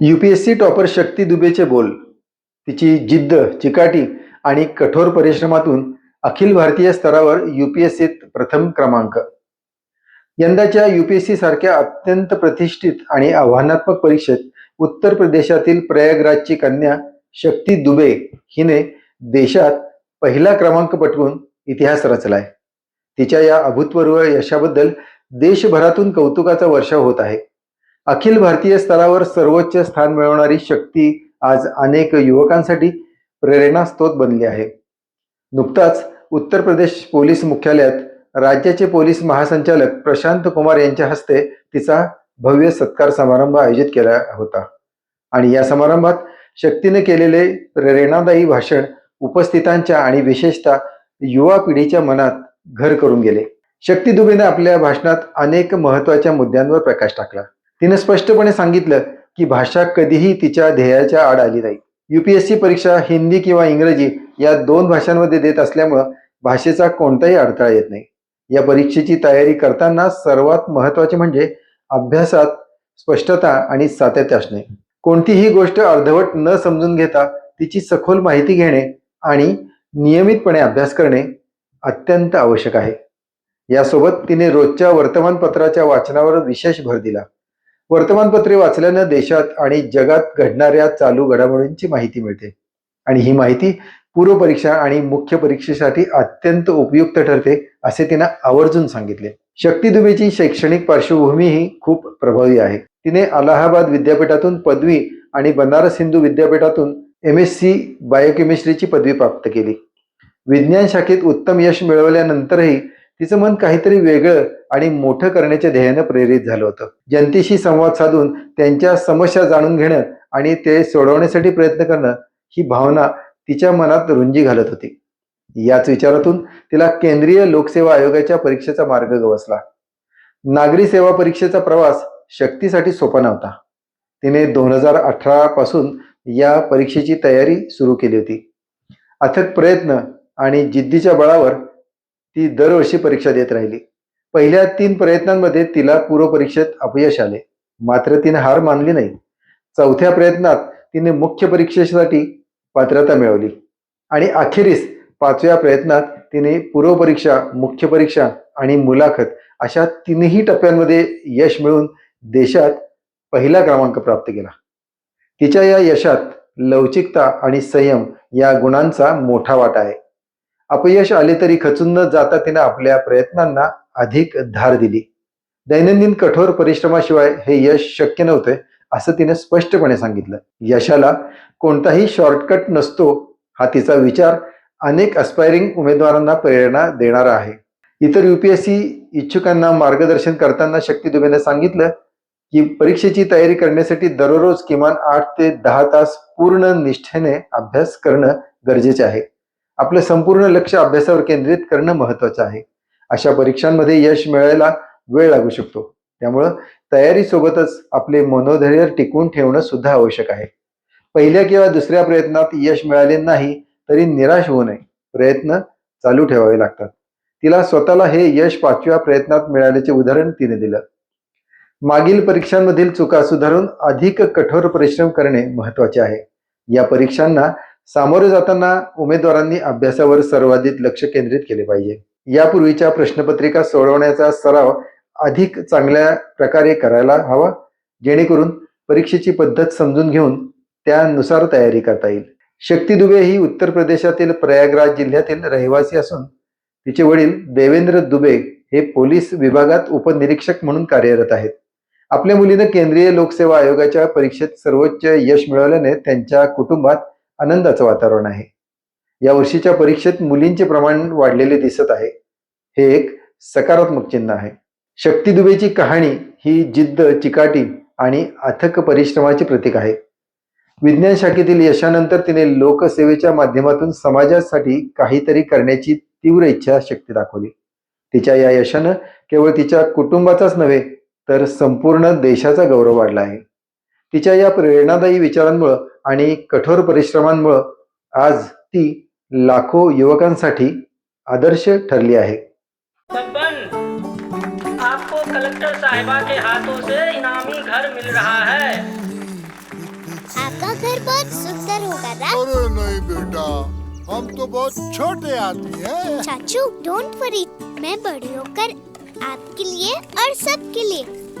UPSC topper शक्ती दुबेचे बोल तिची जिद्द चिकाटी आणि कठोर परिश्रमातून अखिल भारतीय स्तरावर यूपीएससीत प्रथम क्रमांक. यंदाच्या यूपीएससी सारख्या अत्यंत प्रतिष्ठित आणि आव्हानात्मक परीक्षेत उत्तर प्रदेशातील प्रयागराजची कन्या शक्ती दुबे हिने देशात पहिला क्रमांक पटवून इतिहास रचलाय. तिच्या या अभूतपूर्व यशाबद्दल देशभरातून कौतुकाचा वर्षाव होत आहे. अखिल भारतीय स्तरावर सर्वोच्च स्थान मिळवणारी शक्ती आज अनेक युवकांसाठी प्रेरणास्त्रोत बनली आहे. नुकताच उत्तर प्रदेश पोलीस मुख्यालयात राज्याचे पोलीस महासंचालक प्रशांत कुमार यांच्या हस्ते तिचा भव्य सत्कार समारंभ आयोजित केला होता. आणि या समारंभात शक्तीने केलेले प्रेरणादायी भाषण उपस्थितांच्या आणि विशेषतः युवा पिढीच्या मनात घर करून गेले. शक्ती दुबेने आपल्या भाषणात अनेक महत्त्वाच्या मुद्द्यांवर प्रकाश टाकला. तिने स्पष्टपणे सांगितलं की भाषा कधीही तिच्या ध्येयाच्या आड आली नाही. युपीएससी परीक्षा हिंदी किंवा इंग्रजी या दोन भाषांमध्ये देत असल्यामुळं भाषेचा कोणताही अडथळा येत नाही. या परीक्षेची तयारी करताना सर्वात महत्त्वाचे म्हणजे अभ्यासात स्पष्टता आणि सातत्य असणे. कोणतीही गोष्ट अर्धवट न समजून घेता तिची सखोल माहिती घेणे आणि नियमितपणे अभ्यास करणे अत्यंत आवश्यक आहे. यासोबत तिने रोजच्या वर्तमानपत्राच्या वाचनावर विशेष भर दिला. वर्तमानपत्रे वाचल्यानं देशात आणि जगात घडणाऱ्या चालू घडामोडींची माहिती मिळते. आणि ही माहिती पूर्व परीक्षा आणि मुख्य परीक्षेसाठी अत्यंत उपयुक्त ठरते असे तिनं आवर्जून सांगितले. शक्ती दुबेची शैक्षणिक पार्श्वभूमी ही खूप प्रभावी आहे. तिने अलाहाबाद विद्यापीठातून पदवी आणि बनारस हिंदू विद्यापीठातून एम एस सी बायोकेमिस्ट्रीची पदवी प्राप्त केली. विज्ञान शाखेत उत्तम यश मिळवल्यानंतरही तिचं मन काहीतरी वेगळं आणि मोठं करण्याच्या ध्येयानं प्रेरित झालं होतं. जनतेशी संवाद साधून त्यांच्या समस्या जाणून घेणं आणि ते सोडवण्यासाठी प्रयत्न करणं ही भावना तिच्या मनात रुंजी घालत होती. याच विचारातून तिला केंद्रीय लोकसेवा आयोगाच्या परीक्षेचा मार्ग गवसला. नागरी सेवा परीक्षेचा प्रवास शक्तीसाठी सोपा नव्हता. तिने दोन हजार अठरा पासून या परीक्षेची तयारी सुरू केली होती. अथक प्रयत्न आणि जिद्दीच्या बळावर ती दरवर्षी परीक्षा देत राहिली. पहिल्या तीन प्रयत्नांमध्ये तिला पूर्वपरीक्षेत अपयश आले. मात्र तिने हार मानली नाही. चौथ्या प्रयत्नात तिने मुख्य परीक्षेसाठी पात्रता मिळवली. आणि अखेरीस पाचव्या प्रयत्नात तिने पूर्वपरीक्षा मुख्य परीक्षा आणि मुलाखत अशा तीनही टप्प्यांमध्ये यश मिळून देशात पहिला क्रमांक प्राप्त केला. तिच्या या यशात लवचिकता आणि संयम या गुणांचा मोठा वाटा आहे. अपयश आले तरी खचून न जाता तिने आपल्या प्रयत्नांना अधिक धार दिली. दैनंदिन कठोर परिश्रमाशिवाय हे यश शक्य नव्हते असं तिने स्पष्टपणे सांगितलं. यशाला कोणताही शॉर्टकट नसतो हा तिचा विचार अनेक अस्पायरिंग उमेदवारांना प्रेरणा देणारा आहे. इतर युपीएससी इच्छुकांना मार्गदर्शन करताना शक्ती दुबेने सांगितलं की परीक्षेची तयारी करण्यासाठी दररोज किमान आठ ते दहा तास पूर्ण निष्ठेने अभ्यास करणं गरजेचे आहे. आपलं संपूर्ण लक्ष अभ्यासावर केंद्रित करणं महत्वाचं आहे. अशा परीक्षांमध्ये यश मिळायला वेळ लागू शकतो. त्यामुळं तयारीसोबतच आपले मनोधैर्य टिकवून ठेवणं सुद्धा आवश्यक आहे. पहिल्या किंवा दुसऱ्या प्रयत्नात यश मिळाले नाही तरी निराश होऊ नये. प्रयत्न चालू ठेवावे लागतात. तिला स्वतःला हे यश पाचव्या प्रयत्नात मिळाल्याचे उदाहरण तिने दिलं. मागील परीक्षांमधील चुका सुधारून अधिक कठोर परिश्रम करणे महत्त्वाचे आहे. या परीक्षांना सामोरे जाताना उमेदवारांनी अभ्यासावर सर्वाधिक लक्ष केंद्रित केले पाहिजे. यापूर्वीच्या प्रश्नपत्रिका सोडवण्याचा सराव अधिक चांगल्या प्रकारे करायला हवा जेणेकरून परीक्षेची पद्धत समजून घेऊन त्यानुसार तयारी करता येईल. शक्ती दुबे ही उत्तर प्रदेशातील प्रयागराज जिल्ह्यातील रहिवासी असून तिचे वडील देवेंद्र दुबे हे पोलीस विभागात उपनिरीक्षक म्हणून कार्यरत आहेत. आपल्या मुलीनं केंद्रीय लोकसेवा आयोगाच्या परीक्षेत सर्वोच्च यश मिळवल्याने त्यांच्या कुटुंबात आनंदाचं वातावरण आहे. या वर्षीच्या परीक्षेत मुलींचे प्रमाण वाढलेले दिसत आहे. हे एक सकारात्मक चिन्ह आहे. शक्ती दुबेची कहाणी ही जिद्द चिकाटी आणि अथक परिश्रमाचे प्रतीक आहे. विज्ञान शाखेतील यशानंतर तिने लोकसेवेच्या माध्यमातून समाजासाठी काहीतरी करण्याची तीव्र इच्छा शक्ती दाखवली. तिच्या या यशानं केवळ तिच्या कुटुंबाचाच नव्हे तर संपूर्ण देशाचा गौरव वाढला आहे. तिच्या या प्रेरणादायी विचारांमुळं आणि कठोर परिश्रमांमुळं आज ती लाखो युवकांसाठी आदर्श ठरली आहे. आपको कलेक्टर साहिबा के हाथों से इनामी घर मिल रहा है। आपका घर बहुत सुंदर होगा अरे नहीं बेटा हम तो बहुत छोटे आदमी हैं। चाचू डोंट वरी मैं बड़ी होकर आपके लिए और सबके लिए